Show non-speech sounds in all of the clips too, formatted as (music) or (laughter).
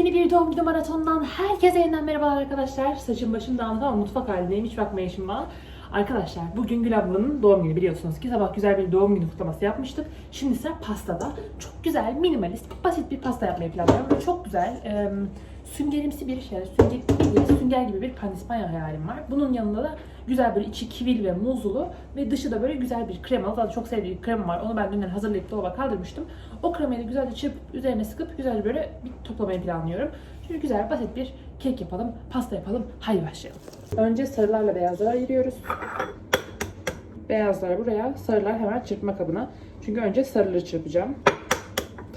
Yepyeni bir doğum günü maratonundan herkese yeniden merhabalar arkadaşlar. Saçım başım dağınık ama mutfak halindeyim. Hiç bakmayın şimdi bana. Arkadaşlar bugün Gül ablanın doğum günü biliyorsunuz ki sabah güzel bir doğum günü kutlaması yapmıştık. Şimdi sıra pastada. Çok güzel, minimalist, basit bir pasta yapmayı planlıyorum. Çok güzel, e, süngerimsi bir şey, sünger, sünger gibi bir panispanya hayalim var. Bunun yanında da güzel böyle içi kivil ve muzlu ve dışı da böyle güzel bir kremalı. Zaten çok sevdiğim bir krema var. Onu ben dünden hazırlayıp dolaba kaldırmıştım. O kremayı da güzelce çırpıp üzerine sıkıp güzelce böyle bir toplamayı planlıyorum. Şimdi güzel basit bir kek yapalım, pasta yapalım. Haydi başlayalım. Önce sarılarla beyazları ayırıyoruz. Beyazlar buraya, sarılar hemen çırpma kabına. Çünkü önce sarıları çırpacağım.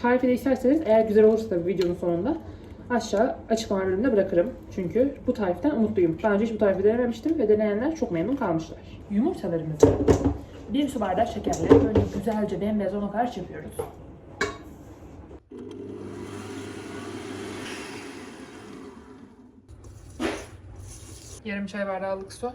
Tarifi de isterseniz eğer güzel olursa tabii videonun sonunda aşağı açıklama bölümünde bırakırım. Çünkü bu tariften umutluyum. Daha önce hiç bu tarifi denememiştim ve deneyenler çok memnun kalmışlar. Yumurtalarımızı bir su bardağı şekerle böyle güzelce bembeyaz olana kadar çırpıyoruz. Yarım çay bardağılık su.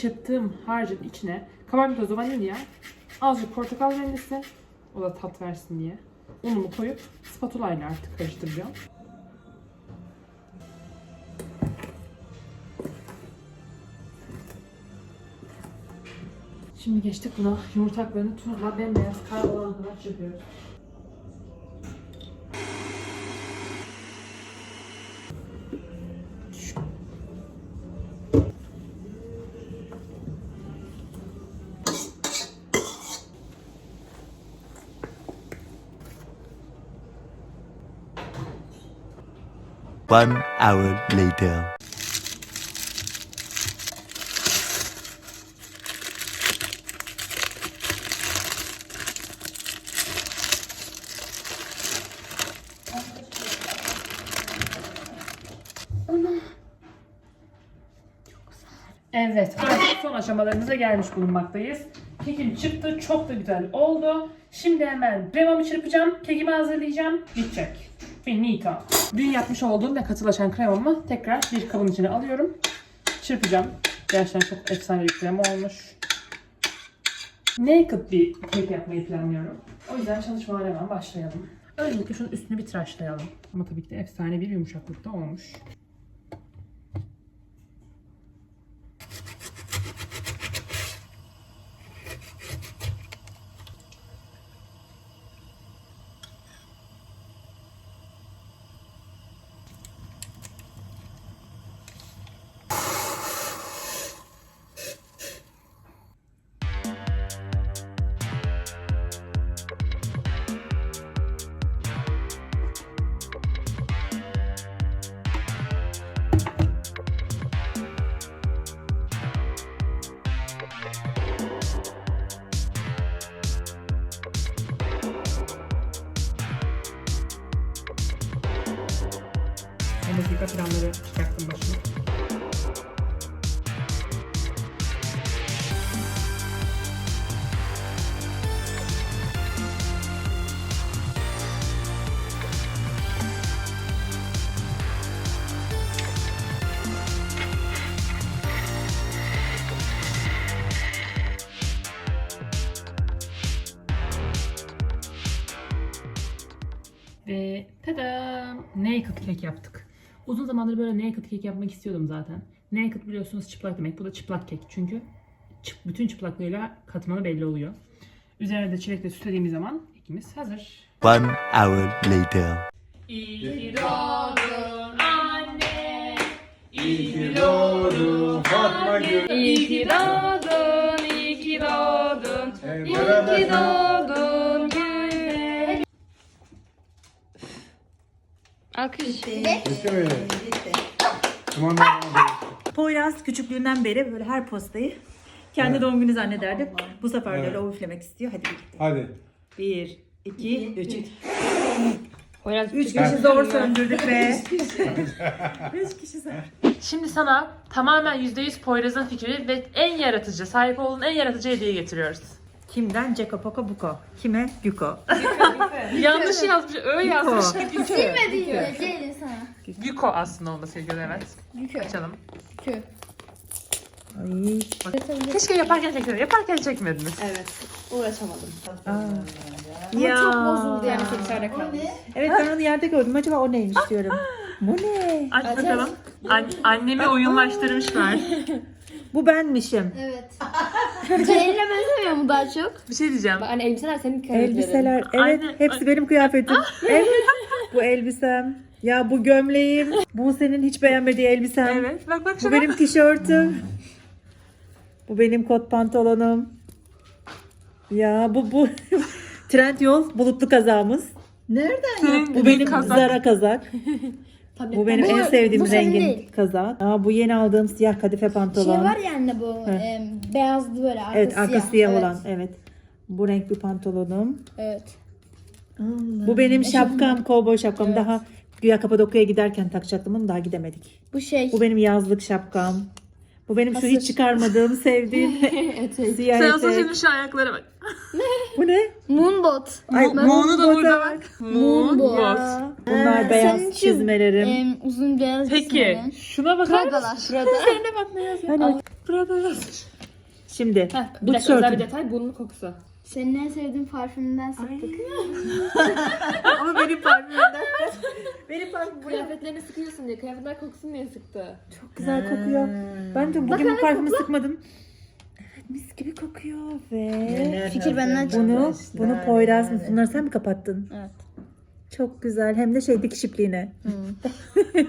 Çırptığım harcın içine kabartma tozu, vanilya, azıcık portakal rendesi, o da tat versin diye. Unumu koyup spatula ile artık karıştıracağım. Şimdi geçtik buna. Yumurtaklarını tuzla bembeyaz kar olana kadar çırpıyoruz. One hour later. Evet, artık son aşamalarımıza gelmiş bulunmaktayız. Kekim çıktı, çok da güzel oldu. Şimdi hemen kremamı çırpacağım, kekimi hazırlayacağım, bitecek. Finito. Dün yapmış olduğum ve katılaşan kremamı tekrar bir kabın içine alıyorum. Çırpacağım. Gerçekten çok efsane bir krema olmuş. Naked bir kek yapmayı planlıyorum. O yüzden çalışmalara hemen başlayalım. Öncelikle şunun üstünü bir tıraşlayalım. Ama tabii ki de efsane bir yumuşaklıkta olmuş. En dakika planları çıkarttım başıma. Ve tada! Naked cake yaptık. Uzun zamandır böyle naked cake yapmak istiyordum zaten. Naked biliyorsunuz çıplak demek. Bu da çıplak kek. Çünkü çıp- bütün çıplaklığıyla katmanı belli oluyor. Üzerine de çilekle süslediğimiz zaman kekimiz hazır. One hour later. İyi doğdun anne. İyi ki doğdun Fatma Gül. İyi ki doğdun, iyi ki doğdun. İyi ki doğdun Alkış. Bitti mi? Kumandan Poyraz küçüklüğünden beri böyle her postayı kendi Evet. doğum günü zannederdi. Bu sefer de Evet. öyle o üflemek istiyor. Hadi birlikte. Hadi. Bir, iki, üç. Poyraz Üç kişi zor söndürdük be. Üç kişi zor. Şimdi sana tamamen %100 Poyraz'ın fikri ve en yaratıcı, sahip olduğun en yaratıcı hediye getiriyoruz. Kimden? Ceko Poko Buko. Kime? Güko. Yanlış yazmış, öyle yazmış. Silmedi yine Ceylin sana. Güko aslında olması gerekiyor evet. Yükü. Açalım. Çünkü. Ay. Keşke yaparken çekmediniz. Yaparken çekmediniz. Evet. Uğraşamadım. Ya. Çok bozuldu yani kaldı. Evet ben onu yerde gördüm. Acaba o neymiş diyorum. Bu ne? Aç bakalım. An- annemi oyunlaştırmışlar. (laughs) Bu benmişim. Evet. Ceylin'e benzemiyor mu daha çok? Bir şey diyeceğim. Hani elbiseler senin kıyafetlerin. Elbiseler. Evet. Aynen. Hepsi benim kıyafetim. (laughs) evet. Bu elbisem. Ya bu gömleğim. Bu senin hiç beğenmediği elbisem. Evet. Bak bak Bu şuna. benim tişörtüm. Bu benim kot pantolonum. Ya bu bu (laughs) trend yol bulutlu kazağımız. Senin Bu benim kazak. Zara kazak. (laughs) Bu benim en sevdiğim bu senin rengin değil. kazak. Aa, bu yeni aldığım siyah kadife pantolon. Şey var ya anne bu e, beyazlı böyle arkası evet arka siyah, Evet. olan. Evet. Bu renk bir pantolonum. Evet. Bu benim şapkam, kovboy şapkam. Daha güya Kapadokya'ya giderken takacaktım ama daha gidemedik. Bu şey. Bu benim yazlık şapkam. Bu benim şu hiç çıkarmadığım, sevdiğim (laughs) (laughs) siyah Sen etek. şimdi şu ayaklara bak. Bu ne? Moonbot. Ay, Moon'u da burada. Moon Moonbot. bot. Bunlar Ee, beyaz senin şu, çizmelerim. Em, uzun beyaz Peki çizmelerin. şuna bakar mısın? Pradalar. Prada. (laughs) Üzerine bak ne yazıyor. Hani- Prada yazmış. Şimdi Bir bu dakika özel bir tişörtüm. detay bunun kokusu. Senin en sevdiğin parfümünden sıktık. (laughs) Ama benim parfümümden. (laughs) benim parfüm Kıyafetlerini sıkıyorsun diye. Kıyafetler kokusun diye sıktı. çok güzel kokuyor. Ben de bugün bu parfümü sıkmadım. Mis gibi kokuyor ve Fikir benden çıktı. bunu bunu Poyraz mı? Bunları sen mi kapattın? Evet. Çok güzel. Hem de şey dikiş ipliğine.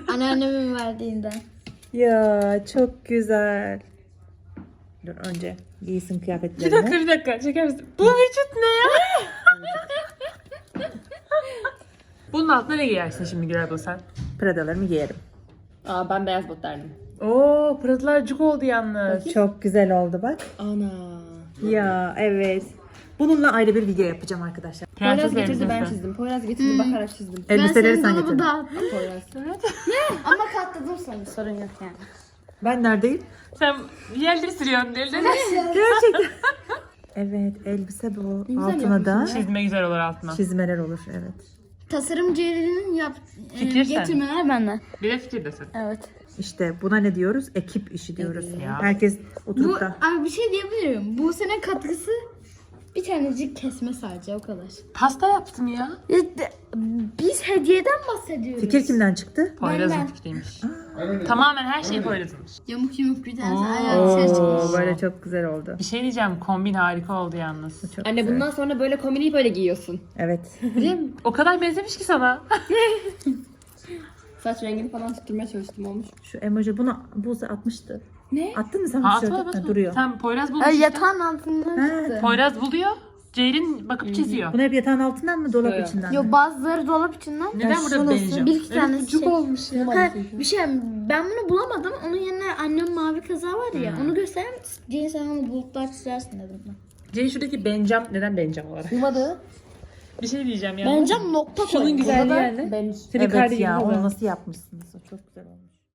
Anneannemin verdiğinden. (laughs) Ya çok güzel. Dur önce giysin Bir kıyafetlerini. dakika bir dakika çeker misin? Bu vücut ne ya? (laughs) Bunun altına ne giyersin şimdi Gül abla sen? Pradalarımı giyerim. Aa ben beyaz bot derdim. Oo pırıltılar cuk oldu yalnız. Çok güzel oldu bak. Ana. Ya evet. Bununla ayrı bir video yapacağım arkadaşlar. Poyraz getirdi ben çizdim. Poyraz getirdi bakarak çizdim. Elbiseleri ben sen senin dolabı getirdin. dağıttım. Poyraz. (laughs) Ama katladım sana sorun yok yani. Ben neredeyim? Sen yerleri sürüyorsun elleri. Gerçekten. (laughs) evet elbise bu. Altına da Çizme güzel olur altına. çizmeler olur. Evet. Tasarım Ceylin'in yap e, Fikir sen. getirmeler benden. Bir de fikir desin. Evet. İşte buna ne diyoruz? Ekip işi diyoruz. Ya. Herkes Bu oturup da abi bir şey diyebilirim. Bu sene katkısı bir tanecik kesme sadece o kadar. Pasta yaptım ya. De- Biz hediyeden bahsediyoruz. fikir kimden çıktı? Poyraz'ın fikriymiş. Tamamen her şey Poyraz'ınmış. Yamuk yumuk bir tanesi ayağı dışarı Oo, çıkmış. böyle çok güzel oldu. Bir şey diyeceğim kombin harika oldu yalnız. Çok Anne güzel. bundan sonra böyle kombinayı böyle giyiyorsun. Evet. Değil mi? O kadar benzemiş ki sana. (laughs) Saç rengini falan tutturmaya çalıştım olmuş. Şu emoji bunu Buse atmıştı. Ne? Attın mı sen? Ha, atma Ha, atma. duruyor. Sen Poyraz bulmuş Ay, işte. yatağın altından Ha. çıktı. Poyraz buluyor. Ceylin bakıp çiziyor. Bunu hep yatağın altından mı dolap Yok. içinden mi? Yo bazıları dolap içinden. Neden burada benziyor? Bir iki tane şey. olmuş ya. Ha, bir şey ben bunu bulamadım. Onun yerine annem mavi kaza var ya. Onu göstereyim. Ceylin sen onu bulutlar çizersin dedim ben. Ceylin şuradaki Bencam. Neden Bencam olarak? Uyumadı. (laughs) Bir şey diyeceğim ya. Bence nokta koy. Şunun güzelliği Burada da ben Senin Evet ya gibi. onu nasıl yapmışsınız? O çok güzel olmuş.